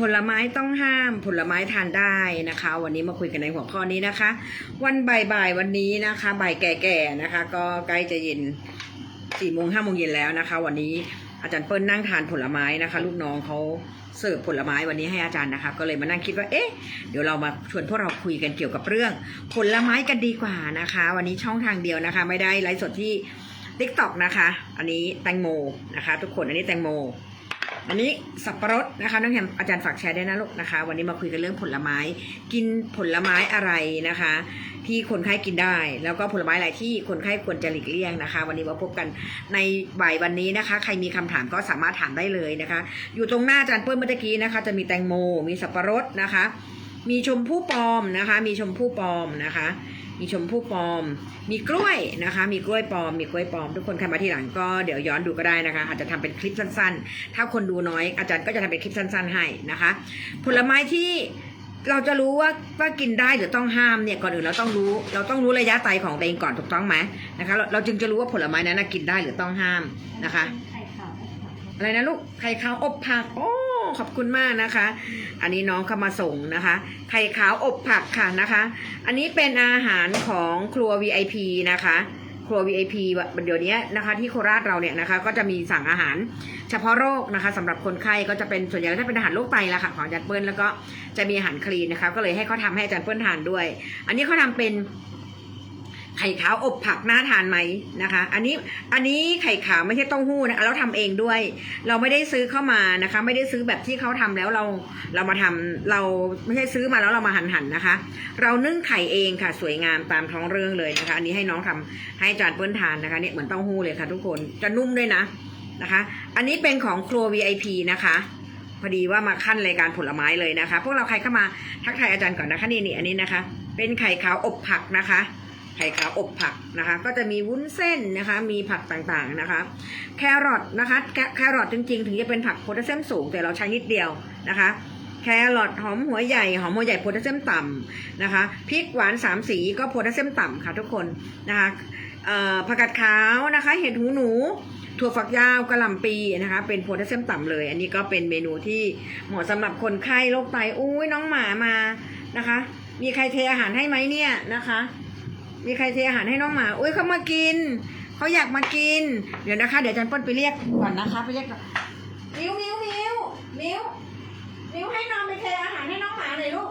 ผลไม้ต้องห้ามผลไม้ทานได้นะคะ วันนี้มาคุยกันในหัวข้อนี้นะคะ วันบ่ายๆวันนี้นะคะบ่ายแก่ๆนะคะ ก็ใกล้จะเย็นสี่โมงห้าโมงเย็นแล้วนะคะ วันนี้อาจารย์เปิ้ลนั่งทานผลไม้นะคะ ลูกน้องเขาเสิร์ฟผลไม้วันนี้ให้อาจารย์นะคะ ก็เลยมานั่งคิดว่าเอ๊ะเดี๋ยวเรามาชวนพวกเราคุยกันเกี่ยวกับเรื่อง ผลไม้กันดีกว่านะคะ วันนี้ช่องทางเดียวนะคะ ไม่ได้ไลฟ์สดที่ t ิ k t o k นะคะ อันนี้แตงโมนะคะ ทุกคนอันนี้แตงโม อันนี้สับปะรดนะคะน้องแฮมอาจารย์ฝากแชร์ได้นะลูกนะคะ วันนี้มาคุยกันเรื่องผลไม้ กินผลไม้อะไรนะคะ ที่คนไข้กินได้ แล้วก็ผลไม้อะไรที่คนไข้ควรจะหลีกเลี่ยงนะคะ วันนี้มาพบกันในบ่ายวันนี้นะคะ ใครมีคำถามก็สามารถถามได้เลยนะคะ อยู่ตรงหน้าอาจารย์เปิ้ลเมื่อกี้นะคะ จะมีแตงโม มีสับปะรดนะคะ มีชมพู่ปลอมนะคะ มีชมพู่ปลอมนะคะ มีชมพู่ปลอม มีกล้วยนะคะ มีกล้วยปลอม มีกล้วยปลอม ทุกคนใครมาที่หลังก็เดี๋ยวย้อนดูก็ได้นะคะ อาจจะทำเป็นคลิปสั้นๆ ถ้าคนดูน้อยอาจารย์ก็จะทำเป็นคลิปสั้น ๆ ให้นะคะ ผลไม้ที่เราจะรู้ว่าว่ากินได้หรือต้องห้ามเนี่ยก่อนอื่นเราต้องรู้ เราต้องรู้ระยะไตของตัวเองก่อนถูกต้องไหมนะคะเราเราจึงจะรู้ว่าผลไม้นั้นนะกินได้หรือต้องห้ามนะคะไข่ขาวอะไรนะลูกไข่ขาวอบผักโอ้ ขอบคุณมากนะคะ อันนี้น้องเข้ามาส่งนะคะ ไข่ขาวอบผักค่ะนะคะ อันนี้เป็นอาหารของครัว VIP นะคะ ครัว VIP เดี๋ยวนี้นะคะ ที่โคราชเราเนี่ยนะคะ ก็จะมีสั่งอาหารเฉพาะโรคนะคะสำหรับคนไข้ก็จะเป็นส่วนใหญ่ก็จะเป็นอาหารโรคไตละค่ะของอาจารย์เปิ้ลแล้วก็จะมีอาหารคลีนนะคะ ก็เลยให้เขาทำให้อาจารย์เปิ้ลทานด้วย อันนี้เขาทำเป็น ไข่ขาวอบผักน่าทานไหมนะคะ อันนี้อันนี้ไข่ขาวไม่ใช่เต้าหู้นะเราทำเองด้วย เราไม่ได้ซื้อเข้ามานะคะ ไม่ได้ซื้อแบบที่เขาทำแล้วเราเรามาทำเราไม่ใช่ซื้อมาแล้วเรามาหั่นหั่นนะคะ เรานึ่งไข่เองค่ะ สวยงามตามท้องเรื่องเลยนะคะ อันนี้ให้น้องทำให้อาจารย์เปิ้ลทานนะคะเนี่ยเหมือนเต้าหู้เลยค่ะ ทุกคนจะนุ่มด้วยนะนะคะ อันนี้เป็นของครัว VIP นะคะพอดีว่ามาขั้นรายการผลไม้เลยนะคะ พวกเราใครเข้ามาทักทายอาจารย์ก่อนนะคะนี่นี่อันนี้นะคะ เป็นไข่ขาวอบผักนะคะ ไข่ขาวอบผักนะคะ ก็จะมีวุ้นเส้นนะคะ มีผักต่างๆนะคะ แครอทนะคะ แครอทจริงๆ ถึงจะเป็นผักโพแทสเซียมสูงแต่เราใช้นิดเดียวนะคะแครอทหอมหัวใหญ่หอมหัวใหญ่โพแทสเซียมต่ำนะคะพริกหวานสามสีก็โพแทสเซียมต่ำค่ะทุกคนนะคะผักกาดขาวนะคะ เห็ดหูหนู ถั่วฝักยาวกระหล่ำปีนะคะ เป็นโพแทสเซียมต่ำเลย อันนี้ก็เป็นเมนูที่เหมาะสำหรับคนไข้โรคไตอุ้ยน้องหมามานะคะ มีใครเทอาหารให้ไหมเนี่ยนะคะ มีใครเทอาหารให้น้องหมาอุ้ยเขามากิน เขาอยากมากิน เดี๋ยวนะคะ เดี๋ยวอาจันเปิ้ลไปเรียกก่อนนะคะ ไปเรียกก่อนมิวมิวมิวมิวมิวให้น้องไปเทอาหารให้น้องหมาหน่อยลูก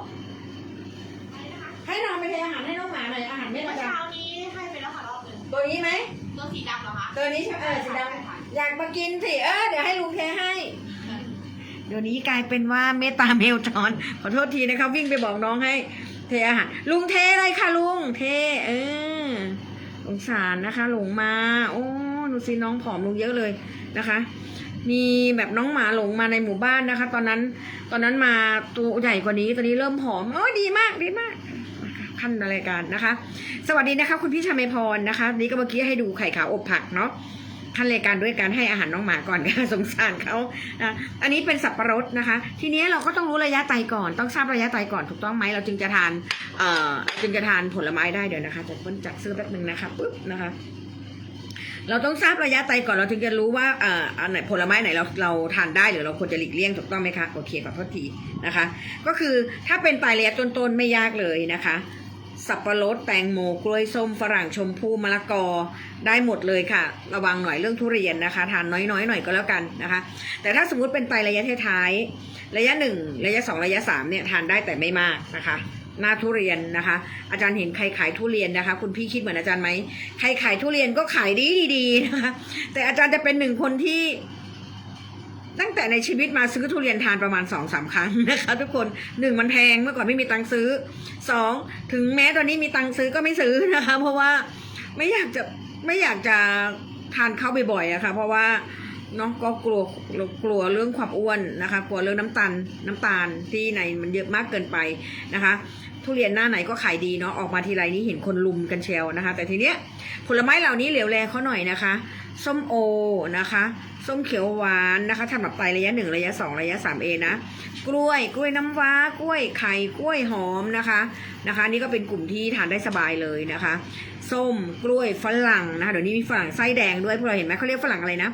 ให้น้องไปเทอาหารให้น้องหมาหน่อย อาหารไม่เมื่มาอจากเช้านี้ให้ไปแล้วค่ะรอบหนึ่งตัวนี้ไหม ตัวสีดำเหรอคะตัวนี้ใช่ไหมเออสีดำอยากมากินสิ เออ เดี๋ยวให้ลุงเทให้ เดี๋ยวนี้กลายเป็นว่าเมตตาเมลจอนขอโทษทีนะคะวิ่งไปบอกน้องให้ เทอาหารลุงเทเลยค่ะลุงเท เออสงสารนะคะ หลงมา โอ้ดูสิน้องผอมลงเยอะเลยนะคะ มีแบบน้องหมาหลงมาในหมู่บ้านนะคะ ตอนนั้นตอนนั้นมาตัวใหญ่กว่านี้ตอนนี้เริ่มผอมโอ้ดีมากดีมากขั้นรายการนะคะ สวัสดีนะคะ คุณพี่ชาเมพรนะคะ นี่ก็เมื่อกี้ให้ดูไข่ขาวอบผักเนาะ ขั้นรายการด้วยการให้อาหารน้องหมาก่อนค่ะสงสารเขานะอันนี้เป็นสับปะรดนะคะ ทีนี้เราก็ต้องรู้ระยะไตก่อน ต้องทราบระยะไตก่อนถูกต้องไหมเราจึงจะทานเอ่อจึงจะทานผลไม้ได้เดี๋ยวนะคะจะเพิ่นจัดซื้อแป๊บนึงนะคะปุ๊บนะคะเราต้องทราบระยะไตก่อนเราถึงจะรู้ว่าเอ่ออันไหนผลไม้ไหนเราเราทานได้หรือเราควรจะหลีกเลี่ยงถูกต้องไหมคะโอเคขอโทษทีนะคะ ก็คือถ้าเป็นไตระยะต้นๆไม่ยากเลยนะคะ สับปะรดแตงโมกล้วยส้มฝรั่งชมพู่มะละกอได้หมดเลยค่ะ ระวังหน่อยเรื่องทุเรียนนะคะ ทานน้อยๆหน่อยก็แล้วกันนะคะ แต่ถ้าสมมุติเป็นไตระยะท้ายระยะหนึ่งระยะสองระยะสามเนี่ยทานได้แต่ไม่มากนะคะ หน้าทุเรียนนะคะ อาจารย์เห็นใครขายทุเรียนนะคะ คุณพี่คิดเหมือนอาจารย์ไหมใครขายทุเรียนก็ขายดีดีนะคะแต่อาจารย์จะเป็นหนึ่งคนที่ ตั้งแต่ในชีวิตมาซื้อทุเรียนทานประมาณสองสามครั้งนะคะทุกคนหนึ่งมันแพงเมื่อก่อนไม่มีตังซื้อสองถึงแม้ตอนนี้มีตังซื้อก็ไม่ซื้อนะคะ เพราะว่าไม่อยากจะไม่อยากจะทานเข้าบ่อยๆอะค่ะ เพราะว่าเนาะก็กลัวกลัวเรื่องความอ้วนนะคะ กลัวเรื่องน้ำตาลน้ำตาลที่ในมันเยอะมากเกินไปนะคะ ทุเรียนหน้าไหนก็ขายดีเนาะออกมาทีไรนี้เห็นคนลุมกันเชียวนะคะ แต่ทีเนี้ยผลไม้เหล่านี้เหลวแลเขาหน่อยนะคะ ส้มโอนะคะ ส้มเขียวหวานนะคะสำหรับไตระยะหนึ่งระยะสองระยะสามเอนะ กล้วยกล้วยน้ำว้ากล้วยไข่กล้วยหอมนะคะนะคะนี่ก็เป็นกลุ่มที่ทานได้สบายเลยนะคะ ส้มกล้วยฝรั่งนะคะเดี๋ยวนี้มีฝรั่งไส้แดงด้วยพวกเราเห็นไหมเขาเรียกฝรั่งอะไรนะ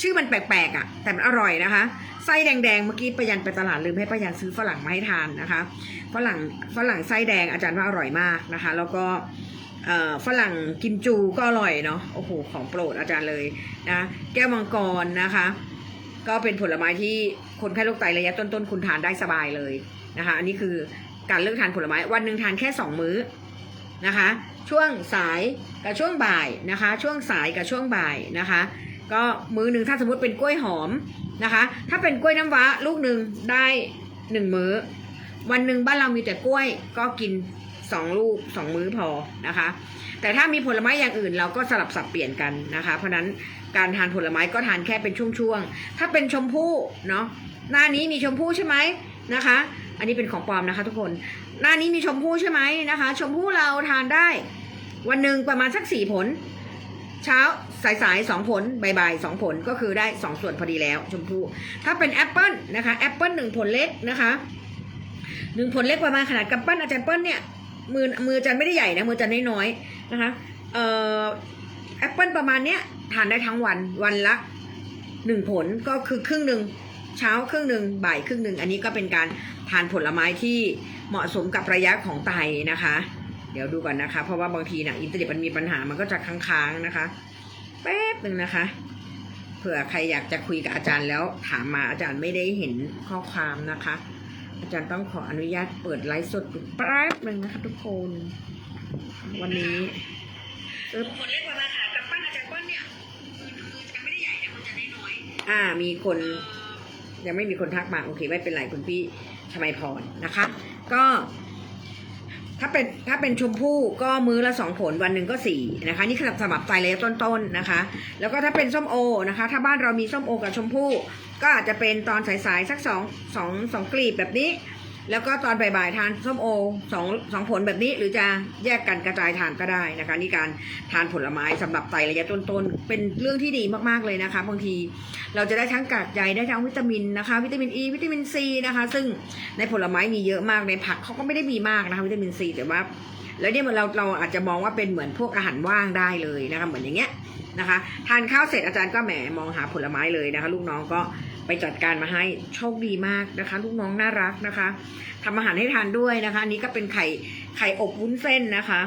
ชื่อมันแปลกๆอะ แต่มันอร่อยนะคะไส้แดงๆเมื่อกี้ประยันไปตลาดลืมให้ประยันซื้อฝรั่งมาให้ทานนะคะฝรั่งฝรั่งไส้แดงอาจารย์ว่าอร่อยมากนะคะ แล้วก็ ฝรั่งกิมจูก็อร่อยเนาะโอ้โหของโปรดอาจารย์เลยนะแก้วมังกรนะคะ ก็เป็นผลไม้ที่คนไข้โรคไตระยะต้นๆ คุณทานได้สบายเลยนะคะ อันนี้คือการเลือกทานผลไม้วันหนึ่งทานแค่สองมื้อนะคะ ช่วงสายกับช่วงบ่ายนะคะ ช่วงสายกับช่วงบ่ายนะคะ ก็มื้อหนึ่งถ้าสมมติเป็นกล้วยหอมนะคะ ถ้าเป็นกล้วยน้ำว้าลูกหนึ่งได้หนึ่งมื้อ วันหนึ่งบ้านเรามีแต่กล้วยก็กิน สองลูกสองมื้อพอนะคะ แต่ถ้ามีผลไม้อย่างอื่นเราก็สลับสับเปลี่ยนกันนะคะ เพราะนั้นการทานผลไม้ก็ทานแค่เป็นช่วงๆ ถ้าเป็นชมพู่เนาะหน้านี้มีชมพู่ใช่ไหมนะคะ อันนี้เป็นของปลอมนะคะ ทุกคนหน้านี้มีชมพู่ใช่ไหมนะคะ ชมพู่เราทานได้ วันหนึ่งประมาณสักสี่ผล เช้าสายสายสองผลบ่ายๆสองผลก็คือได้สองส่วนพอดีแล้ว ชมพู่ถ้าเป็นแอปเปิลนะคะแอปเปิลหนึ่งผลเล็กนะคะหนึ่งผลเล็กประมาณขนาดกำปั้นอาจารย์เปิ้ลเนี่ย มือมืออาจารย์ไม่ได้ใหญ่นะมืออาจารย์น้อยๆนะคะเอ่อแอปเปิลประมาณเนี้ยทานได้ทั้งวันวันละหนึ่งผลก็คือครึ่งหนึ่งเช้าครึ่งหนึ่งบ่ายครึ่งหนึ่งอันนี้ก็เป็นการทานผลไม้ที่เหมาะสมกับระยะของไตนะคะ เดี๋ยวดูก่อนนะคะ เพราะว่าบางทีน่ะอินเทอร์เน็ตมันมีปัญหามันก็จะค้างๆนะคะแป๊บหนึ่งนะคะเผื่อใครอยากจะคุยกับอาจารย์แล้วถามมาอาจารย์ไม่ได้เห็นข้อความนะคะ อาจารย์ต้องขออนุญาตเปิดไลฟ์สดดูแป๊บหนึ่งนะคะทุกคน วันนี้อึ๊บคนเล็กกว่ามาค่ะกับปั้นอาจารย์ป้นเนี่ยคือคือจะไม่ได้ใหญ่นะมันจะน้อยอ่ามีคนยังไม่มีคนทักมาโอเคไม่เป็นไรคุณพี่ชมัยพรนะคะ ก็ ถ้าเป็นถ้าเป็นชมพู่ก็มื้อละสองผลวันหนึ่งก็สี่นะคะ นี่คือสำหรับไตเลยต้นๆนะคะ แล้วก็ถ้าเป็นส้มโอนะคะ ถ้าบ้านเรามีส้มโอกับชมพู่ ก็อาจจะเป็นตอนสายๆสักสองสองสองกลีบแบบนี้ แล้วก็ตอนบ่ายๆทานส้มโอสองสองผลแบบนี้ หรือจะแยกกันกระจายทานก็ได้นะคะนี่การทานผลไม้สำหรับไตระยะต้นๆเป็นเรื่องที่ดีมากๆเลยนะคะบางทีเราจะได้ทั้งกากใยได้ทั้งวิตามินนะคะ วิตามินอ e, ีวิตามินซีนะคะ ซึ่งในผลไม้มีเยอะมากในผักเขาก็ไม่ได้มีมากนะคะวิตามินซีแต่ว่าแล้วเนี่ยเราเราอาจจะมองว่าเป็นเหมือนพวกอาหารว่างได้เลยนะคะเหมือนอย่างเงี้ยนะคะ ทานข้าวเสร็จอาจารย์ก็แหมมองหาผลไม้เลยนะคะ ลูกน้องก็ ไปจัดการมาให้โชคดีมากนะคะ ลูกน้องน่ารักนะคะทำอาหารให้ทานด้วยนะคะนนี้ก็เป็นไข่ไข่อบวุ้นเส้นนะคะ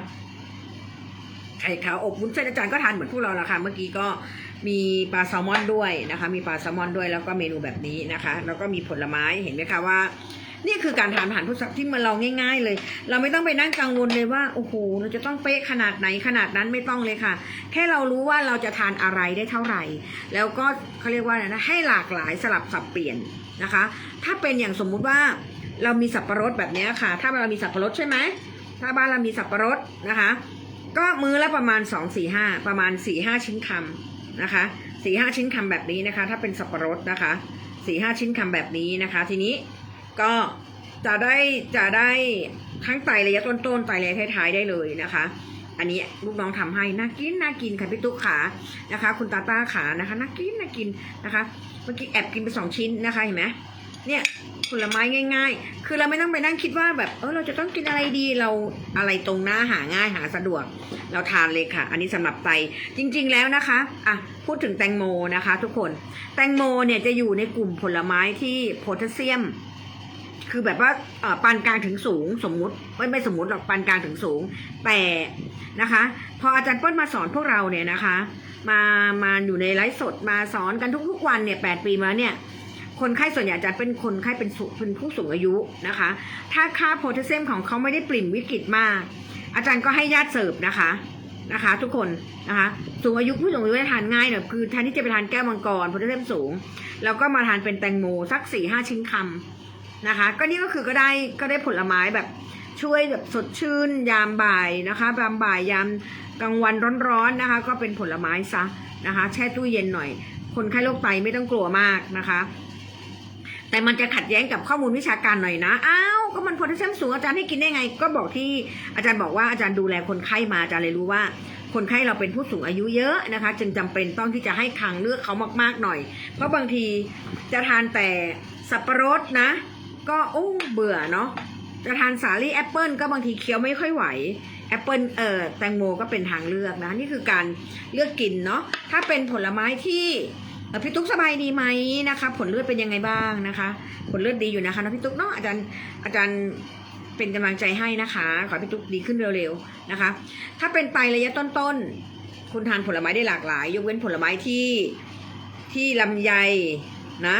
ไข่ขาวอบวุ้นเส้นอาจารย์ก็ทานเหมือนพวกเราละค่ะ เมื่อกี้ก็ มีปลาแซลมอนด้วยนะคะ มีปลาแซลมอนด้วยแล้วก็เมนูแบบนี้นะคะ แล้วก็มีผลไม้เห็นไหมคะว่า นี่คือการทานอาหารพุทธที่มันเราง่าย ๆ เลย เราไม่ต้องไปนั่งกังวลเลยว่าโอ้โหเราจะต้องเป๊ะขนาดไหนขนาดนั้นไม่ต้องเลยค่ะ แค่เรารู้ว่าเราจะทานอะไรได้เท่าไหร่ แล้วก็เขาเรียกว่าอะไรนะ ให้หลากหลายสลับสับเปลี่ยนนะคะ ถ้าเป็นอย่างสมมุติว่าเรามีสับปะรดแบบนี้ค่ะ ถ้าเรามีสับปะรดใช่ไหมถ้าบ้านเรามีสับปะรดนะคะ ก็มื้อละประมาณสองสี่ห้าประมาณสี่ห้าชิ้นคำ นะคะสี่ห้าชิ้นคำแบบนี้นะคะ ถ้าเป็นสับปะรดนะคะสี่ห้าชิ้นคำแบบนี้นะคะ ทีนี้ก็จะได้จะได้ทั้งไตระยะต้นๆไตระยะท้ายๆได้เลยนะคะอันนี้ลูกน้องทำให้น่ากินน่ากินค่ะพี่ตุ๊กขานะคะ คุณตาต้าขานะคะน่ากินน่ากินนะคะ เมื่อกี้แอบกินไปสองชิ้นนะคะเห็นไหมเนี่ย ผลไม้ง่าย ๆ คือเราไม่ต้องไปนั่งคิดว่าแบบเออเราจะต้องกินอะไรดีเราอะไรตรงหน้าหาง่ายหาสะดวก เราทานเลยค่ะ อันนี้สำหรับไตจริง ๆ แล้วนะคะอะพูดถึงแตงโมนะคะ ทุกคนแตงโมเนี่ยจะอยู่ในกลุ่มผลไม้ที่โพแทสเซียม คือแบบว่าปานกลางถึงสูงสมมุติไม่ไม่สมมติหรอกปานกลางถึงสูง แต่นะคะ พออาจารย์เปิ้ลมาสอนพวกเราเนี่ยนะคะ มามาอยู่ในไลฟ์สดมาสอนกันทุกๆวันเนี่ยแปดปีมาเนี่ย คนไข้ส่วนใหญ่อาจารย์เป็นคนไข้เป็นเป็นผู้สูงอายุนะคะ ถ้าค่าโพแทสเซียมของเขาไม่ได้ปริ่มวิกฤตมาก อาจารย์ก็ให้ญาติเสิร์ฟนะคะนะคะ ทุกคนนะคะสูงอายุผู้สูงอายุจะทานง่ายเนี่ยคือแทนที่จะไปทานแก้วมังกรโพแทสเซียมสูง แล้วก็มาทานเป็นแตงโมสักสี่ห้าชิ้นคำนะคะ ก็นี่ก็คือก็ได้ก็ได้ผลไม้แบบช่วยแบบสดชื่น ยามบ่ายนะคะยามบ่ายยามกลางวันร้อนๆนะคะ ก็เป็นผลไม้ซะนะคะ แช่ตู้เย็นหน่อย คนไข้โรคไตไม่ต้องกลัวมากนะคะ แต่มันจะขัดแย้งกับข้อมูลวิชาการหน่อยนะ อ้าว ก็มันโพแทสเซียมสูงอาจารย์ให้กินได้ไง ก็บอกที่อาจารย์บอกว่าอาจารย์ดูแลคนไข้มาอาจารย์เลยรู้ว่า คนไข้เราเป็นผู้สูงอายุเยอะนะคะ จึงจำเป็นต้องที่จะให้ทางเลือกเขามากๆหน่อย เพราะบางทีจะทานแต่สับปะรดนะ ก็โอ้เบื่อเนาะ จะทานสาลี่แอปเปิลก็บางทีเคี้ยวไม่ค่อยไหวแอปเปิลเอ่อแตงโมก็เป็นทางเลือกนะ นี่คือการเลือกกินเนาะ ถ้าเป็นผลไม้ที่ พี่ตุ๊กสบายดีไหมนะคะ ผลเลือดเป็นยังไงบ้างนะคะ ผลเลือดดีอยู่นะคะนะพี่ตุ๊กเนาะอาจารย์อาจารย์เป็นกำลังใจให้นะคะ ขอพี่ตุ๊กดีขึ้นเร็วๆนะคะ ถ้าเป็นไตระยะต้นๆ คุณทานผลไม้ได้หลากหลาย ยกเว้นผลไม้ที่ที่ลำไยนะ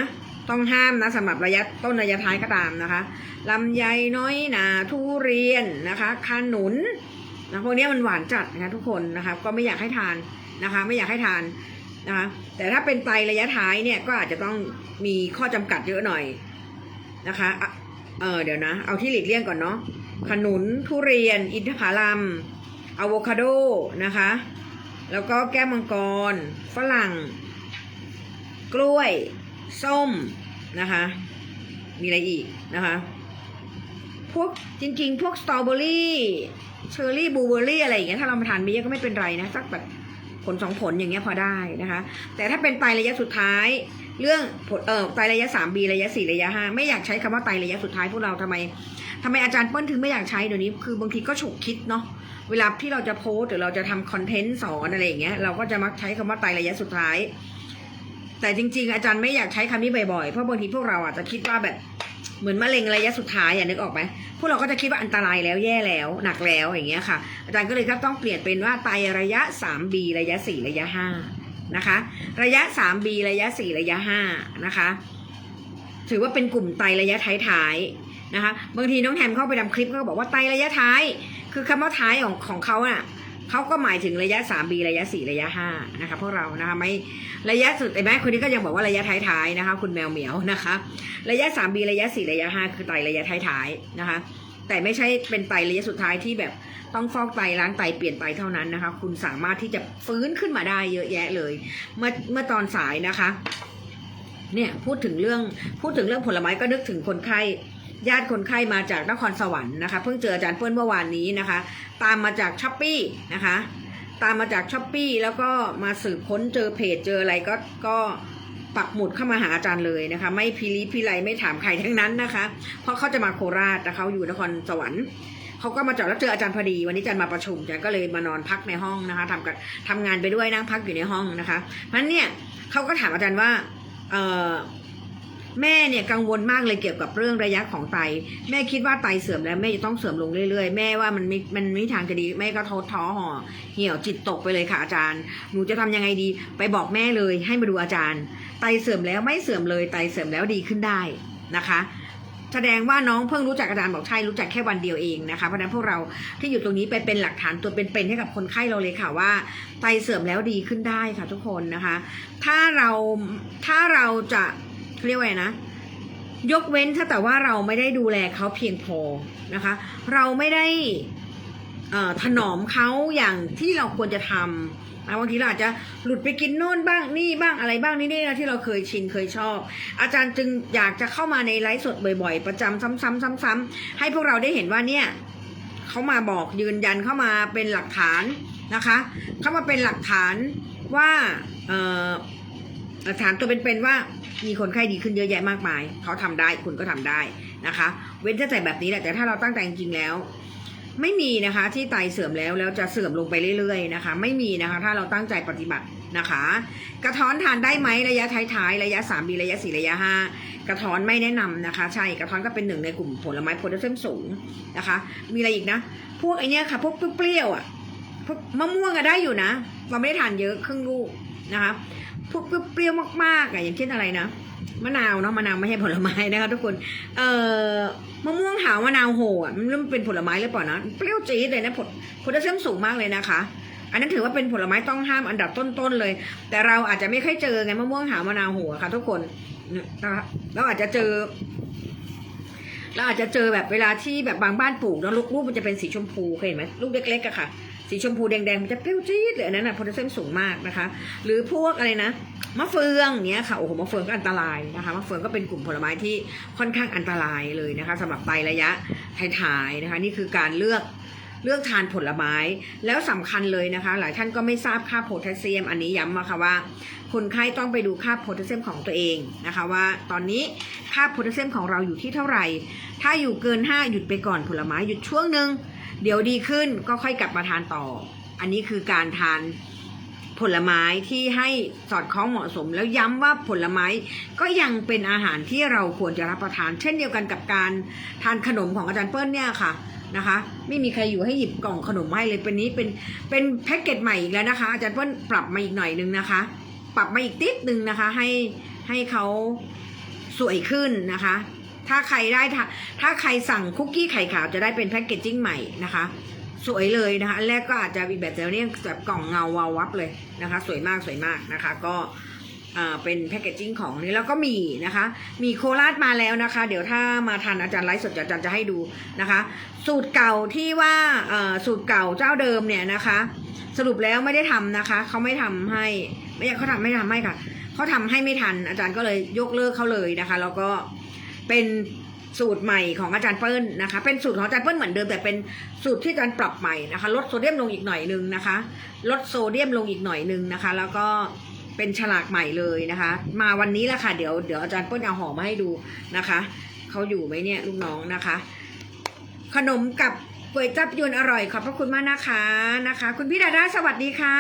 ต้องห้ามนะสำหรับระยะต้นระยะท้ายก็ตามนะคะลำไยน้อยหนาทุเรียนนะคะขนุนนะพวกนี้มันหวานจัดนะคะทุกคนนะคะ ก็ไม่อยากให้ทานนะคะ ไม่อยากให้ทาน นะคะแต่ถ้าเป็นไตระยะท้ายเนี่ยก็อาจจะต้องมีข้อจำกัดเยอะหน่อยนะคะเออเดี๋ยวนะ เอาที่หลีกเลี่ยงก่อนเนาะขนุนทุเรียน อินทผลัมอะโวคาโดนะคะ แล้วก็แก้วมังกร ฝรั่ง กล้วย ส้มนะคะ มีอะไรอีกนะคะพวกจริง ๆ พวกสตรอเบอรี่เชอร์รี่บลูเบอรี่อะไรอย่างเงี้ยถ้าเรามาทานไปเยอะก็ไม่เป็นไรนะ สักแบบ ลสองผลอย่างเงี้ยพอได้นะคะ แต่ถ้าเป็นไตระยะสุดท้าย เรื่องเออไตระยะสามบีระยะสี่ระยะห้าไม่อยากใช้คำว่าไตระยะสุดท้ายพวกเราทำไมทำไมอาจารย์เปิ้ลถึงไม่อยากใช้เดี๋ยวนี้คือบางทีก็ฉุกคิดเนาะเวลาที่เราจะโพสหรือเราจะทำคอนเทนต์สอนอะไรอย่างเงี้ยเราก็จะมักใช้คำว่าไตระยะสุดท้าย แต่จริง ๆ อาจารย์ไม่อยากใช้คำนี้บ่อยๆเพราะบางทีพวกเราอาจจะคิดว่าแบบ เหมือนมะเร็งระยะสุดท้ายอย่านึกออกไหมพวกเราก็จะคิดว่าอันตรายแล้วแย่แล้วหนักแล้วอย่างเงี้ยค่ะ อาจารย์ก็เลยครับต้องเปลี่ยนเป็นว่าไตระยะ 3B ระยะ 4 ระยะ 5 นะคะ ระยะ 3B ระยะ 4 ระยะ 5 นะคะ ถือว่าเป็นกลุ่มไตระยะท้ายๆนะคะ บางทีน้องแฮมเข้าไปทำคลิปก็บอกว่าไตระยะท้าย คือคำว่าท้ายของของเขาอะ เขาก็หมายถึงระยะ 3B ระยะ 4 ระยะ 5 นะคะพวกเรานะคะไม่ระยะสุดไอ้แม่คนนี้ก็ยังบอกว่าระยะท้ายๆนะคะ คุณแมวเหมียวนะคะ ระยะ 3B ระยะ 4 ระยะ 5 คือไตระยะท้ายๆนะคะ แต่ไม่ใช่เป็นไตระยะสุดท้ายที่แบบต้องฟอกไตล้างไตเปลี่ยนไตเท่านั้นนะคะ คุณสามารถที่จะฟื้นขึ้นมาได้เยอะแยะเลย เมื่อเมื่อตอนสายนะคะ เนี่ยพูดถึงเรื่องพูดถึงเรื่องผลไม้ก็นึกถึงคนไข้ ญาติคนไข้มาจากนครสวรรค์นะคะเพิ่งเจออาจารย์เปิ้ลเมื่อวานนี้นะคะ ตามมาจากช้อปปี้นะคะ ตามมาจากช้อปปี้แล้วก็มาสืบค้นเจอเพจเจออะไรก็ก็ปักหมุดเข้ามาหาอาจารย์เลยนะคะ ไม่พิริพิไรไม่ถามใครทั้งนั้นนะคะ เพราะเขาจะมาโคราชแต่เขาอยู่นครสวรรค์เขาก็มาจอดแล้วเจออาจารย์พอดี วันนี้อาจารย์มาประชุมอาจารย์ก็เลยมานอนพักในห้องนะคะทำกับทำงานไปด้วยนั่งพักอยู่ในห้องนะคะเพราะนั้นเนี่ยเขาก็ถามอาจารย์ว่าเออ แม่เนี่ยกังวลมากเลยเกี่ยวกับเรื่องระยะของไต แม่คิดว่าไตเสื่อมแล้วแม่จะต้องเสื่อมลงเรื่อยๆ แม่ว่ามันไม่มันไม่ทางจะดีแม่ก็ท้อท้อห่อเหี่ยวจิตตกไปเลยค่ะอาจารย์ หนูจะทำยังไงดี ไปบอกแม่เลยให้มาดูอาจารย์ ไตเสื่อมแล้วไม่เสื่อมเลยไตเสื่อมแล้วดีขึ้นได้นะคะแสดงว่าน้องเพิ่งรู้จักอาจารย์บอกใช่รู้จักแค่วันเดียวเองนะคะเพราะนั้นพวกเราที่อยู่ตรงนี้ไปเป็นหลักฐานตัวเป็นๆให้กับคนไข้เราเลยค่ะว่าไตเสื่อมแล้วดีขึ้นได้ค่ะทุกคนนะคะ ถ้าเราถ้าเราจะ เรียกว่านะ ยกเว้นถ้าแต่ว่าเราไม่ได้ดูแลเขาเพียงพอนะคะ เราไม่ได้ถนอมเขาอย่างที่เราควรจะทำนะบางทีเราอาจจะหลุดไปกินโน่นบ้างนี่บ้างอะไรบ้างนี่นี่นะที่เราเคยชินเคยชอบ อาจารย์จึงอยากจะเข้ามาในไลฟ์สดบ่อย ๆ ประจำซ้ำๆซ้ำๆให้พวกเราได้เห็นว่าเนี่ยเขามาบอกยืนยันเข้ามาเป็นหลักฐานนะคะ เข้ามาเป็นหลักฐานว่าหลักฐานตัวเป็นๆว่า มีคนไข้ดีขึ้นเยอะแยะมากมาย เขาทำได้คุณก็ทำได้นะคะ เว้นแต่ใจแบบนี้แหละแต่ถ้าเราตั้งใจจริงๆแล้ว ไม่มีนะคะที่ไตเสื่อมแล้วแล้วจะเสื่อมลงไปเรื่อยๆนะคะ ไม่มีนะคะ ถ้าเราตั้งใจปฏิบัตินะคะ กระท้อนทานได้ไหมระยะท้ายๆระยะ3บีระยะ4ระยะ5กระท้อนไม่แนะนำนะคะ ใช่กระท้อนก็เป็นหนึ่งในกลุ่มผลไม้โพแทสเซียมสูงนะคะ มีอะไรอีกนะ พวกไอเนี้ยค่ะ พวกเปรี้ยวอะพวกมะม่วงอะได้อยู่นะ เราไม่ได้ทานเยอะครึ่งลูกนะคะ พวกเปรี้ยวๆมากๆอะอย่างเช่นอะไรนะมะนาวเนาะมะนาวไม่ใช่ผลไม้นะคะทุกคน เอ่อมะม่วงหาวมะนาวโหอะมันเริ่มเป็นผลไม้หรือเปล่านะเปรี้ยวจี๊ดเลยนะผลโพแทสเซียมสูงมากเลยนะคะ อันนั้นถือว่าเป็นผลไม้ต้องห้ามอันดับต้นๆเลย แต่เราอาจจะไม่ค่อยเจอไงมะม่วงหาวมะนาวโหค่ะ ทุกคนนะคะเราอาจจะเจอเราอาจจะเจอแบบเวลาที่แบบบางบ้านปลูกแล้วลูกลูกมันจะเป็นสีชมพูเคยเห็นไหมลูกเล็กๆอะค่ะ สีชมพูแดงๆมันจะเปรี้ยวจี๊ดเลยอันนั้นอะโพแทสเซียมสูงมากนะคะ หรือพวกอะไรนะมะเฟืองเนี้ยค่ะโอ้โหมะเฟืองก็อันตรายนะคะมะเฟืองก็เป็นกลุ่มผลไม้ที่ค่อนข้างอันตรายเลยนะคะสำหรับไตระยะท้ายๆนะคะ นี่คือการเลือกเลือกทานผลไม้ แล้วสำคัญเลยนะคะ หลายท่านก็ไม่ทราบค่าโพแทสเซียม อันนี้ย้ำมาค่ะว่า คนไข้ต้องไปดูค่าโพแทสเซียมของตัวเองนะคะว่าตอนนี้ค่าโพแทสเซียมของเราอยู่ที่เท่าไหร่ ถ้าอยู่เกิน 5 หยุดไปก่อนผลไม้หยุดช่วงหนึ่ง เดี๋ยวดีขึ้นก็ค่อยกลับมาทานต่อ อันนี้คือการทานผลไม้ที่ให้สอดคล้องเหมาะสม แล้วย้ำว่าผลไม้ก็ยังเป็นอาหารที่เราควรจะรับประทาน เช่นเดียวกันกับการทานขนมของอาจารย์เปิ้ลเนี่ยค่ะนะคะ ไม่มีใครอยู่ให้หยิบกล่องขนมให้เลยเป็นนี้เป็นเป็นแพ็กเกจใหม่อีกแล้วนะคะ อาจารย์เปิ้ลปรับมาอีกหน่อยนึงนะคะ ปรับมาอีกติดนึงนะคะให้ให้เขาสวยขึ้นนะคะ ถ้าใครได้ถ้าใครสั่งคุกกี้ไข่ขาวจะได้เป็นแพ็กเกจจิ้งใหม่นะคะสวยเลยนะคะอันแรกก็อาจจะมีแบบแต่เนี่ยแบบกล่องเงาวาววับเลยนะคะ สวยมากสวยมากนะคะ ก็เป็นแพคเกจจิ้งของนี้แล้วก็มีนะคะ มีโคราชมาแล้วนะคะ เดี๋ยวถ้ามาทันอาจารย์ไลฟ์สดอาจารย์จะให้ดูนะคะ สูตรเก่าที่ว่าสูตรเก่าเจ้าเดิมเนี่ยนะคะ สรุปแล้วไม่ได้ทำนะคะเขาไม่ทำให้ไม่ใช่เขาทำไม่ทำให้ค่ะเขาทำให้ไม่ทันอาจารย์ก็เลยยกเลิกเขาเลยนะคะ แล้วก็ เป็นสูตรใหม่ของอาจารย์เปิ้ลนะคะ เป็นสูตรของอาจารย์เปิ้ลเหมือนเดิมแต่เป็นสูตรที่อาจารย์ปรับใหม่นะคะ ลดโซเดียมลงอีกหน่อยนึงนะคะ ลดโซเดียมลงอีกหน่อยนึงนะคะ แล้วก็เป็นฉลากใหม่เลยนะคะ มาวันนี้แหละค่ะเดี๋ยวเดี๋ยวอาจารย์เปิ้ลเอาห่อมาให้ดูนะคะเขาอยู่ไหมเนี่ยลูกน้องนะคะ ขนมกับ ก๋วยจับยวนอร่อยขอบพระคุณมากนะคะนะคะ คุณพี่ดาดาสวัสดีค่ะ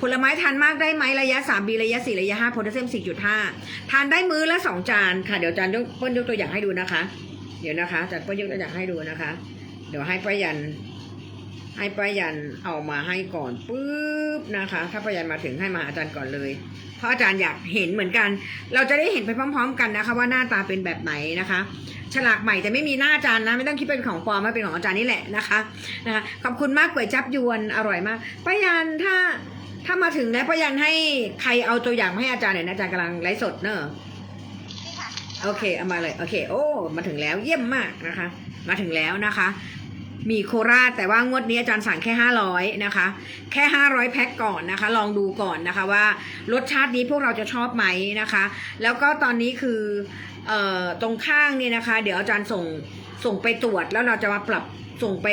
ผลไม้ทานมากได้ไหมระยะ3บีระยะ 4 ระยะ5โพแทสเซียม 4.5 ทานได้มื้อละ 2 จานค่ะ เดี๋ยวจานยกเปิ้ลยกตัวอย่างให้ดูนะคะ เดี๋ยวนะคะจัดเปิ้ลยกตัวอย่างให้ดูนะคะ เดี๋ยวให้ประยัน ให้ป้ายันเอามาให้ก่อนปุ๊บนะคะ ถ้าป้ายันมาถึงให้มาหาอาจารย์ก่อนเลย เพราะอาจารย์อยากเห็นเหมือนกัน เราจะได้เห็นไปพร้อม ๆ กันนะคะ ว่าหน้าตาเป็นแบบไหนนะคะฉลากใหม่แต่ไม่มีหน้าอาจารย์นะ ไม่ต้องคิดเป็นของปลอมไม่เป็นของอาจารย์นี่แหละนะคะนะคะขอบคุณมากก๋วยจับยวนอร่อยมากป้ายันถ้าถ้ามาถึงแล้วป้ายันให้ใครเอาตัวอย่างมาให้อาจารย์หน่อยนะอาจารย์กำลังไลฟ์สดเนอะโอเคเอามาเลยโอเค โอ้มาถึงแล้วเยี่ยมมากนะคะ มาถึงแล้วนะคะ มีโคราชแต่ว่างวดนี้อาจารย์สั่งแค่ 500 นะคะ แค่ 500 แพ็คก่อนนะคะ ลองดูก่อนนะคะว่ารสชาตินี้พวกเราจะชอบไหมนะคะ แล้วก็ตอนนี้คือเอ่อตรงข้างเนี่ยนะคะ เดี๋ยวอาจารย์ส่งส่งไปตรวจแล้วเราจะมาปรับ ส่งไป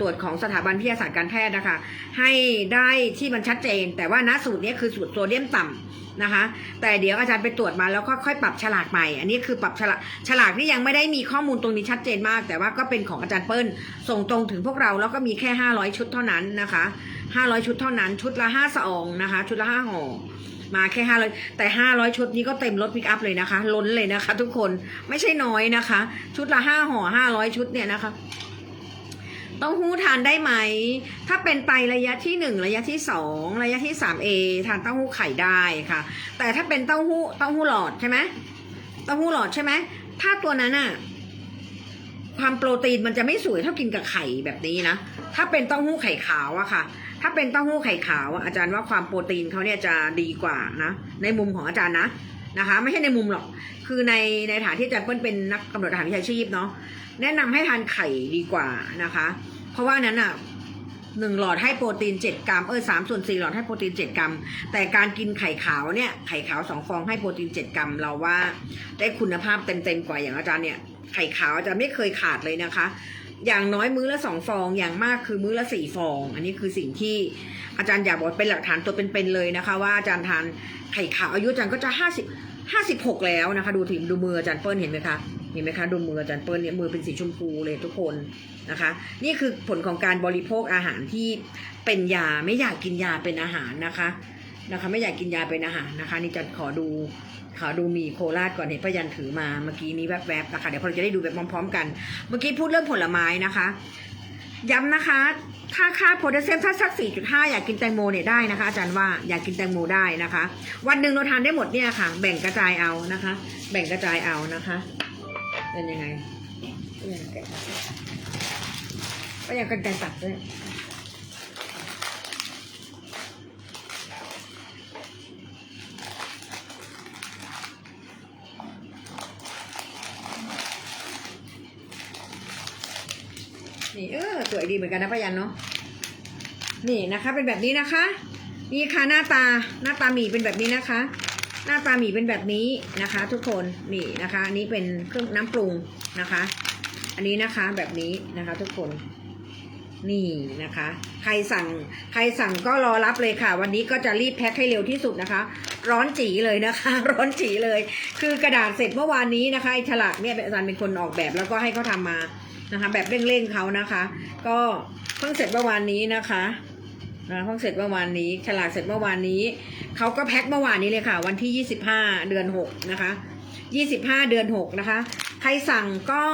ตรวจของสถาบันวิทยาศาสตร์การแพทย์นะคะ ให้ได้ที่มันชัดเจน แต่ว่าณสูตรนี้คือสูตรโซเดียมต่ำนะคะ แต่เดี๋ยวอาจารย์ไปตรวจมาแล้วก็ค่อยปรับฉลากใหม่ อันนี้คือปรับฉลากฉลากนี่ยังไม่ได้มีข้อมูลตรงนี้ชัดเจนมาก แต่ว่าก็เป็นของอาจารย์เปิ้ลส่งตรงถึงพวกเราแล้วก็มีแค่ 500 ชุดเท่านั้นนะคะ500 ชุดเท่านั้นชุดละ5ซองนะคะ ชุดละ5ห่อมาแค่500แต่500ชุดนี้ก็เต็มรถปิกอัพเลยนะคะ ล้นเลยนะคะ ทุกคนไม่ใช่น้อยนะคะ ชุดละ5ห่อ500ชุดเนี่ยนะคะ เต้าหู้ทานได้ไหม ถ้าเป็นไตระยะที่ 1 ระยะที่ 2 ระยะที่ 3A ทานเต้าหู้ไข่ได้ค่ะ แต่ถ้าเป็นเต้าหู้เต้าหู้หลอดใช่ไหมเต้าหู้หลอดใช่ไหมถ้าตัวนั้นอะความโปรตีนมันจะไม่สวยเท่ากินกับไข่แบบนี้นะ ถ้าเป็นเต้าหู้ไข่ขาวอะค่ะ ถ้าเป็นเต้าหู้ไข่ขาวอาจารย์ว่าความโปรตีนเขาเนี่ยจะดีกว่านะ ในมุมของอาจารย์นะนะคะ ไม่ใช่ในมุมหรอก คือในในฐานที่อาจารย์เปิ้ลเป็นนักกำหนดอาหารวิชาชีพเนาะแนะนำให้ทานไข่ดีกว่านะคะ เพราะว่านั้นอะหนึ่งหลอดให้โปรตีนเจ็ดกรัมเออสามส่วนสี่หลอดให้โปรตีนเจ็ดกรัม แต่การกินไข่ขาวเนี่ยไข่ขาวสองฟองให้โปรตีนเจ็ดกรัม เราว่าได้คุณภาพเต็มๆกว่าอย่างอาจารย์เนี่ยไข่ขาวอาจารย์ไม่เคยขาดเลยนะคะ อย่างน้อยมื้อละสองฟอง อย่างมากคือมื้อละสี่ฟอง อันนี้คือสิ่งที่อาจารย์อยากบอกเป็นหลักฐานตัวเป็นๆเลยนะคะ ว่าอาจารย์ทานไข่ขาวอายุอาจารย์ก็จะห้าสิบห้าสิบหกแล้วนะคะ ดูถึงดูมืออาจารย์เปิ้ลเห็นไหมคะ เห็นไหมคะดูมืออาจารย์เปิ้ลเนี่ยมือเป็นสีชมพูเลยทุกคนนะคะ นี่คือผลของการบริโภคอาหารที่เป็นยาไม่อยากกินยาเป็นอาหารนะคะนะคะ ไม่อยากกินยาเป็นอาหารนะคะ นี่จะขอดูขอดูมีโคราชก่อนเห็นพยันถือมาเมื่อกี้นี้แวบๆนะคะเดี๋ยวเราจะได้ดูแบบพร้อมๆกัน เมื่อกี้พูดเรื่องผลไม้นะคะ ย้ำนะคะ ถ้าค่าโพแทสเซียมถ้าสัก 4.5 อยากกินแตงโมเนี่ยได้นะคะ อาจารย์ว่าอยากกินแตงโมได้นะคะ วันหนึ่งเราทานได้หมดเนี่ยค่ะ แบ่งกระจายเอานะคะ แบ่งกระจายเอานะคะ เป็นยังไงก็ยังแกะก็ยังกันไกรตัดด้วยนี่เออสวยดีเหมือนกันนะพยันเนาะนี่นะคะ เป็นแบบนี้นะคะ นี่ค่ะหน้าตาหน้าตาหมีเป็นแบบนี้นะคะ หน้าตาหมี่เป็นแบบนี้นะคะ ทุกคนนี่นะคะอันนี้เป็นเครื่องน้ำปรุงนะคะ อันนี้นะคะแบบนี้นะคะทุกคนนี่นะคะ ใครสั่งใครสั่งก็รอรับเลยค่ะ วันนี้ก็จะรีบแพ็คให้เร็วที่สุดนะคะ ร้อนจีเลยนะคะ ร้อนจีเลย คือกระดาษเสร็จเมื่อวานนี้นะคะไอ้ฉลากเนี่ยอาจารย์เป็นคนออกแบบแล้วก็ให้เขาทำมานะคะ แบบเร่งๆเขานะคะ ก็เพิ่งเสร็จเมื่อวานนี้นะคะ นะเพิ่งเสร็จเมื่อวานนี้ฉลากเสร็จเมื่อวานนี้เขาก็แพ็คเมื่อวานนี้เลยค่ะ วันที่ 25 เดือน 6 นะคะ 25 เดือน 6 นะคะ ใครสั่งก็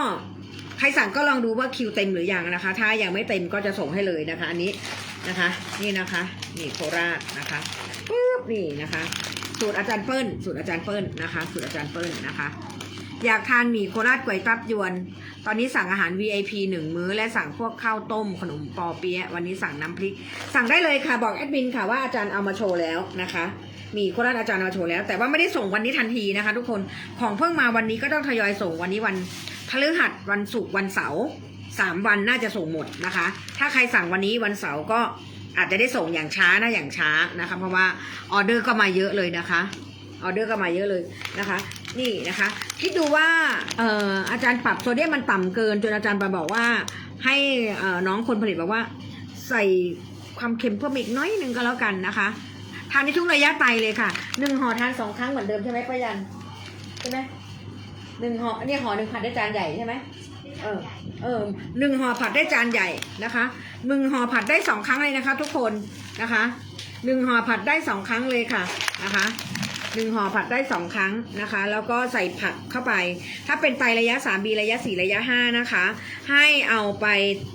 ใครสั่งก็ลองดูว่าคิวเต็มหรือยังนะคะ ถ้ายังไม่เต็มก็จะส่งให้เลยนะคะ อันนี้นะคะ นี่นะคะนี่โคราชนะคะปึ๊บนี่นะคะ สูตรอาจารย์เปิ้ลสูตรอาจารย์เปิ้ลนะคะ สูตรอาจารย์เปิ้ลนะคะ อยากทานหมี่โคราชก๋วยตับยวน ตอนนี้สั่งอาหาร VIP หนึ่งมื้อ และสั่งพวกข้าวต้มขนมปอเปี๊ยะ วันนี้สั่งน้ำพริก สั่งได้เลยค่ะ บอกแอดมินค่ะว่าอาจารย์เอามาโชว์แล้วนะคะหมี่โคราชอาจารย์เอามาโชว์แล้ว แต่ว่าไม่ได้ส่งวันนี้ทันทีนะคะ ทุกคนของเพิ่งมาวันนี้ก็ต้องทยอยส่งวันนี้วันพฤหัสวันศุกร์วันเสาร์สามวันน่าจะส่งหมดนะคะ ถ้าใครสั่งวันนี้วันเสาร์ก็อาจจะได้ส่งอย่างช้านะอย่างช้านะคะ เพราะว่าออเดอร์ก็มาเยอะเลยนะคะ ออเดอร์ก็มาเยอะเลยนะคะ นี่นะคะคิดดูว่าเอ่ออาจารย์ปรับโซเดียมมันต่ำเกิน จนอาจารย์ไปบอกว่า ให้เอ่อน้องคนผลิตบอกว่า ใส่ความเค็มเพิ่มอีกน้อยหนึ่งก็แล้วกันนะคะทานในทุกระยะไตเลยค่ะหนึ่งห่อทานสองครั้งเหมือนเดิมใช่ไหมป้ายันใช่ไหมหนึ่งห่อเนี่ยห่อหนึ่งผัดได้จานใหญ่ใช่ไหมเออเออหนึ่งห่อผัดได้จานใหญ่นะคะหนึ่งห่อผัดได้สองครั้งเลยนะคะ ทุกคนนะคะหนึ่งห่อผัดได้สองครั้งเลยค่ะนะคะ หนึ่งห่อผัดได้สองครั้งนะคะ แล้วก็ใส่ผักเข้าไป ถ้าเป็นไตระยะ 3B ระยะ 4 ระยะ 5 นะคะ ให้เอาไป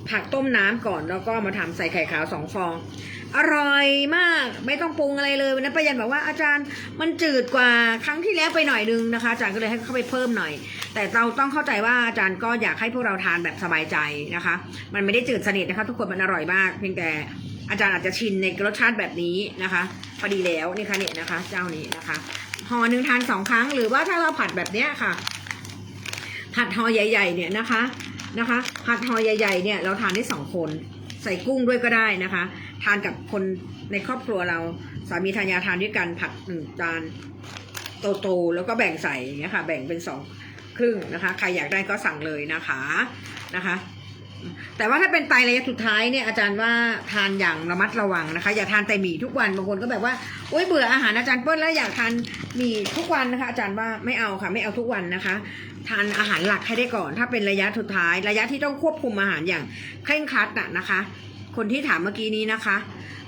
ผักต้มน้ำก่อน แล้วก็มาทำใส่ไข่ขาวสองฟอง อร่อยมากไม่ต้องปรุงอะไรเลยวันนั้นประยันบอกว่าอาจารย์มันจืดกว่าครั้งที่แล้วไปหน่อยนึงนะคะ อาจารย์ก็เลยให้เข้าไปเพิ่มหน่อย แต่เราต้องเข้าใจว่าอาจารย์ก็อยากให้พวกเราทานแบบสบายใจนะคะ มันไม่ได้จืดสนิทนะคะ ทุกคนมันอร่อยมากเพียงแต่ อาจารย์อาจจะชินในรสชาติแบบนี้นะคะ พอดีแล้วนี่ค่ะเนี่ยนะคะ เจ้านี้นะคะห่อหนึ่งทานสองครั้ง หรือว่าถ้าเราผัดแบบเนี้ยค่ะ ผัดห่อใหญ่ ๆ เนี่ยนะคะนะคะ ผัดห่อใหญ่ ๆ เนี่ยเราทานได้สองคน ใส่กุ้งด้วยก็ได้นะคะ ทานกับคนในครอบครัวเราสามีทานยาทานด้วยกันผัดหนึ่งจานโตๆแล้วก็แบ่งใส่อย่างเงี้ยค่ะ แบ่งเป็นสองครึ่งนะคะ ใครอยากได้ก็สั่งเลยนะคะนะคะ แต่ว่าถ้าเป็นไตระยะสุดท้ายเนี่ยอาจารย์ว่าทานอย่างระมัดระวังนะคะ อย่าทานแต่หมี่ทุกวันบางคนก็แบบว่าโอ๊ยเบื่ออาหารอาจารย์เปิ้ลแล้วอยากทานหมี่ทุกวันนะคะ อาจารย์ว่าไม่เอาค่ะไม่เอาทุกวันนะคะ ทานอาหารหลักให้ได้ก่อน ถ้าเป็นระยะสุดท้าย ระยะที่ต้องควบคุมอาหารอย่างเคร่งครัดน่ะนะคะ คนที่ถามเมื่อกี้นี้นะคะ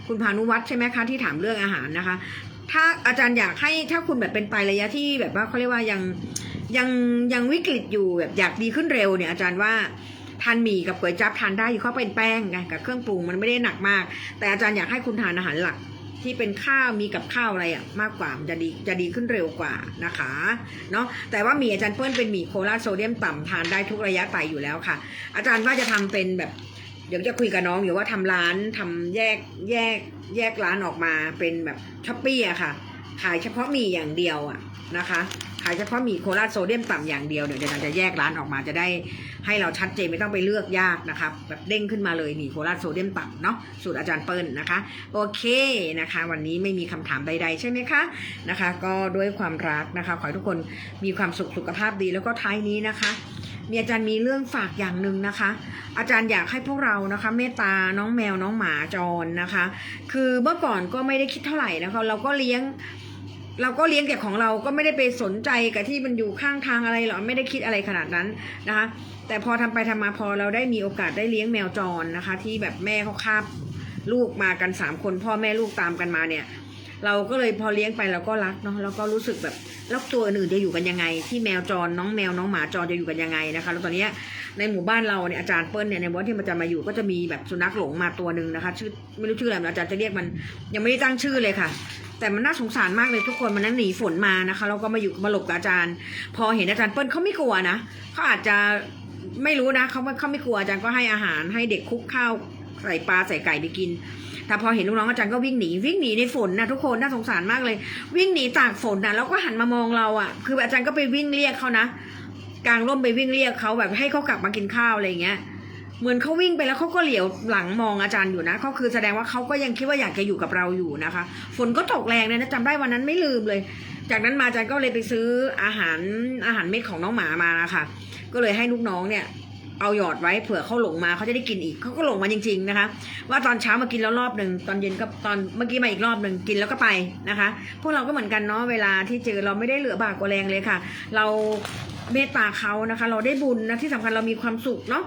คุณพานุวัฒน์ใช่ไหมคะที่ถามเรื่องอาหารนะคะ ถ้าอาจารย์อยากให้ถ้าคุณแบบเป็นไประยะที่แบบว่าเขาเรียกว่ายังยังยังวิกฤตอยู่แบบอยากดีขึ้นเร็วเนี่ยอาจารย์ว่า ทานหมี่กับก๋วยจั๊บทานได้อยู่เขาเป็นแป้งไงกับเครื่องปรุงมันไม่ได้หนักมาก แต่อาจารย์อยากให้คุณทานอาหารหลักที่เป็นข้าวมีกับข้าวอะไรอะมากกว่าจะดีจะดีขึ้นเร็วกว่านะคะเนาะแต่ว่าหมี่อาจารย์เปิ้ลเป็นหมี่โคราโซเดียมต่ำทานได้ทุกระยะไตอยู่แล้วค่ะ อาจารย์ว่าจะทำเป็นแบบเดี๋ยวจะคุยกับน้องอยู่ว่าทำร้านทำแยกแยกแยกร้านออกมาเป็นแบบช้อปปี้อะค่ะ ขายเฉพาะหมี่อย่างเดียวอะนะคะ ขายเฉพาะหมี่โคราชโซเดียมต่ำอย่างเดียวเดี๋ยวเดี๋ยวเราจะแยกร้านออกมาจะได้ให้เราชัดเจนไม่ต้องไปเลือกยากนะครับแบบเด้งขึ้นมาเลยหมี่โคราชโซเดียมต่ำเนาะสูตรอาจารย์เปิ้ลนะคะ โอเคนะคะ วันนี้ไม่มีคำถามใด ๆ ใช่ไหมคะนะคะ ก็ด้วยความรักนะคะ ขอให้ทุกคนมีความสุขสุขภาพดีแล้วก็ท้ายนี้นะคะมีอาจารย์มีเรื่องฝากอย่างหนึ่งนะคะ อาจารย์อยากให้พวกเรานะคะ เมตตาน้องแมวน้องหมาจรนะคะ คือเมื่อก่อนก็ไม่ได้คิดเท่าไหร่นะคะ เราก็เลี้ยง เราก็เลี้ยงแต่ของเราก็ไม่ได้ไปสนใจกับที่มันอยู่ข้างทางอะไรหรอกไม่ได้คิดอะไรขนาดนั้นนะคะ แต่พอทำไปทำมาพอเราได้มีโอกาสได้เลี้ยงแมวจรนะคะ ที่แบบแม่เขาคาบลูกมากันสามคนพ่อแม่ลูกตามกันมาเนี่ย เราก็เลยพอเลี้ยงไปเราก็รักเนาะแล้วก็รู้สึกแบบแล้วตัวอื่นจะอยู่กันยังไง ที่แมวจรน้องแมวน้องหมาจรจะอยู่กันยังไงนะคะ แล้วตอนนี้ในหมู่บ้านเราเนี่ยอาจารย์เปิ้ลเนี่ยในวันที่มันจะมาอยู่ก็จะมีแบบสุนัขหลงมาตัวหนึ่งนะคะ ชื่อไม่รู้ชื่ออะไรอาจารย์จะเรียกมันยังไม่ได้ตั้งชื่อเลยค่ะ แต่มันน่าสงสารมากเลยทุกคนมันนั้นหนีฝนมานะคะแล้วก็มาอยู่มาหลบกับอาจารย์ พอเห็นอาจารย์เปิ้ลเขาไม่กลัวนะเขาอาจจะไม่รู้นะเขาเขาไม่กลัวอาจารย์ก็ให้อาหารให้เด็กคุกข้าวใส่ปลาใส่ไก่ไปกิน แต่พอเห็นลูกน้องอาจารย์ก็วิ่งหนีวิ่งหนีในฝนนะทุกคนน่าสงสารมากเลย วิ่งหนีตากฝนนะแล้วก็หันมามองเราอะ คืออาจารย์ก็ไปวิ่งเรียกเขานะกลางร่มไปวิ่งเรียกเขาแบบให้เขากลับมากินข้าวอะไรเงี้ยเหมือนเขาวิ่งไปแล้วเขาก็เหลียวหลังมองอาจารย์อยู่นะเขาคือแสดงว่าเขาก็ยังคิดว่าอยากจะอยู่กับเราอยู่นะคะ ฝนก็ตกแรงเลยนะจำได้วันนั้นไม่ลืมเลย จากนั้นมาอาจารย์ก็เลยไปซื้ออาหารอาหารเม็ดของน้องหมามานะคะก็เลยให้ลูกน้องเนี่ย เอาหยอดไว้เผื่อเขาหลงมาเขาจะได้กินอีกเขาก็หลงมาจริง ๆนะคะ ว่าตอนเช้ามากินแล้วรอบหนึ่งตอนเย็นก็ตอนเมื่อกี้มาอีกรอบหนึ่งกินแล้วก็ไปนะคะ พวกเราก็เหมือนกันเนาะเวลาที่เจอเราไม่ได้เหลือบากกว่าแรงเลยค่ะ เราเมตตาเขานะคะ เราได้บุญนะที่สำคัญเรามีความสุขเนาะ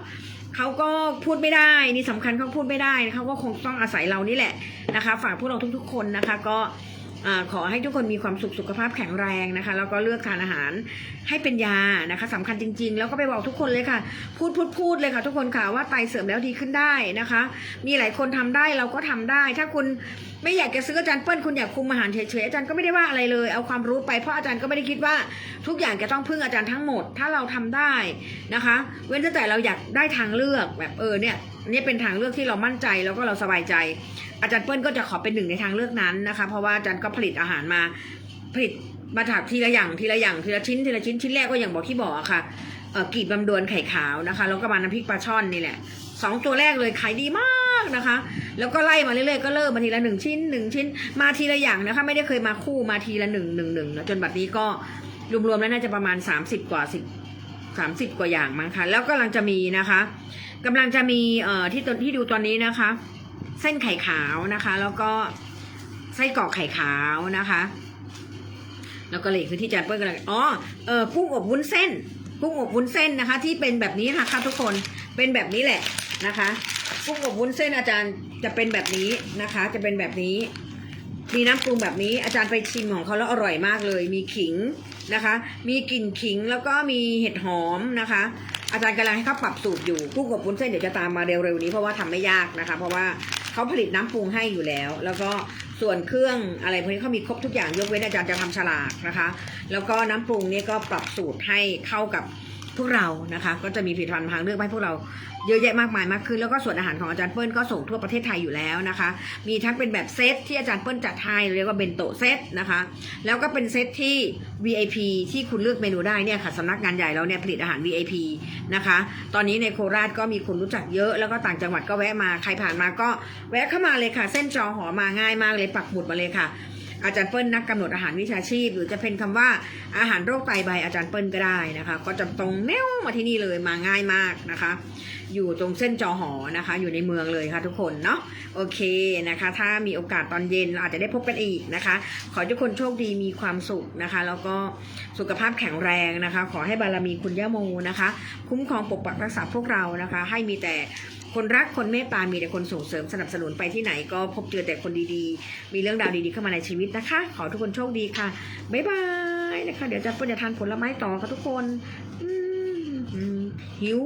เขาก็พูดไม่ได้นี่สำคัญเขาพูดไม่ได้เขาก็คงต้องอาศัยเรานี่แหละนะคะ ฝากพวกเราทุก ๆ คนนะคะ ก็ อขอให้ทุกคนมีความสุขสุขภาพแข็งแรงนะคะ แล้วก็เลือกทานอาหารให้เป็นยานะคะสำคัญจริง ๆ แล้วก็ไปบอกทุกคนเลยค่ะ พูดพูดพูดเลยค่ะ ทุกคนค่ะว่าไตเสริมแล้วดีขึ้นได้นะคะ มีหลายคนทำได้เราก็ทำได้ ถ้าคุณไม่อยากจะซื้ออาจารย์เปิ้ลคุณอยากคุมอาหารเฉยๆอาจารย์ก็ไม่ได้ว่าอะไรเลย เอาความรู้ไปเพราะอาจารย์ก็ไม่ได้คิดว่าทุกอย่างจะต้องพึ่งอาจารย์ทั้งหมด ถ้าเราทำได้นะคะ เว้นแต่เราอยากได้ทางเลือกแบบเออเนี่ยนี่เป็นทางเลือกที่เรามั่นใจแล้วก็เราสบายใจ อาจารย์เปิ้ลก็จะขอเป็นหนึ่งในทางเลือกนั้นนะคะ เพราะว่าอาจารย์ก็ผลิตอาหารมาผลิตมาถากทีละอย่างทีละอย่างทีละชิ้นทีละชิ้นชิ้นแรกก็อย่างบอกที่บอกอะค่ะเออกรีบบำดวนไข่ขาวนะคะแล้วก็มาน้ำพริกปลาช่อนนี่แหละสองตัวแรกเลยขายดีมากนะคะ แล้วก็ไล่มาเรื่อยๆก็เริ่มมาทีละหนึ่งชิ้นหนึ่งชิ้น มาทีละอย่างนะคะ ไม่ได้เคยมาคู่มาทีละหนึ่งหนึ่งหนึ่งจนบัดนี้ก็รวมๆแล้วน่าจะประมาณ 30 กว่าสิบสามสิบกว่าอย่างมั้งคะแล้วกำลังจะมีนะคะกำลังจะมีเอ่อที่ตที่ดูตอนนี้นะคะ เส้นไข่ขาวนะคะ แล้วก็ไส้กรอกไข่ขาวนะคะ แล้วก็เลยคือที่อาจารย์เปิ้ลกำลังอ๋อเออกุ้งอบวุ้นเส้นกุ้งอบวุ้นเส้นนะคะ ที่เป็นแบบนี้นะคะทุกคนเป็นแบบนี้แหละนะคะกุ้งอบวุ้นเส้นอาจารย์จะเป็นแบบนี้นะคะ จะเป็นแบบนี้ มีน้ำปรุงแบบนี้อาจารย์ไปชิมของเขาแล้วอร่อยมากเลย มีขิงนะคะ มีกลิ่นขิงแล้วก็มีเห็ดหอมนะคะ อาจารย์กำลังให้เขาปรับสูตรอยู่กุ้งกับวุ้นเส้นเดี๋ยวจะตามมาเร็วๆนี้เพราะว่าทำไม่ยากนะคะ เพราะว่าเขาผลิตน้ำปรุงให้อยู่แล้ว แล้วก็ส่วนเครื่องอะไรพวกนี้เขามีครบทุกอย่างยกเว้นอาจารย์จะทำฉลากนะคะ แล้วก็น้ำปรุงเนี่ยก็ปรับสูตรให้เข้ากับ พวกเรานะคะก็จะมีผลิตภัณฑ์ทางเลือกให้พวกเราเยอะแยะมากมายมากขึ้น แล้วก็ส่วนอาหารของอาจารย์เปิ้ลก็ส่งทั่วประเทศไทยอยู่แล้วนะคะ มีทั้งเป็นแบบเซตที่อาจารย์เปิ้ลจัดให้เรียกว่าเบนโตเซตนะคะ แล้วก็เป็นเซตที่ VIP ที่คุณเลือกเมนูได้เนี่ยค่ะสำนักงานใหญ่เราเนี่ยผลิตอาหาร VIP นะคะ ตอนนี้ในโคราชก็มีคนรู้จักเยอะ แล้วก็ต่างจังหวัดก็แวะมาใครผ่านมาก็แวะเข้ามาเลยค่ะ เส้นจอหอมาง่ายมากเลยปักหมุดมาเลยค่ะ อาจารย์เปิ้ลนักกำหนดอาหารวิชาชีพ หรือจะเป็นคำว่าอาหารโรคไตใบอาจารย์เปิ้ลก็ได้นะคะ ก็จะตรงแนวมาที่นี่เลยมาง่ายมากนะคะ อยู่ตรงเส้นจอหอนะคะ อยู่ในเมืองเลยค่ะทุกคนเนาะโอเคนะคะ ถ้ามีโอกาสตอนเย็นเราอาจจะได้พบกันอีกนะคะ ขอทุกคนโชคดีมีความสุขนะคะ แล้วก็สุขภาพแข็งแรงนะคะ ขอให้บารมีคุณย่าโมนะคะ คุ้มครองปกปักรักษาพวกเรานะคะ ให้มีแต่ คนรักคนเมตตามีแต่คนส่งเสริมสนับสนุนไปที่ไหนก็พบเจอแต่คนดีๆ มีเรื่องราวดีๆเข้ามาในชีวิตนะคะ ขอทุกคนโชคดีค่ะ บ๊ายบายนะคะ เดี๋ยวจะไปิ้ลจะทานผลไม้ต่อค่ะทุกคนหิว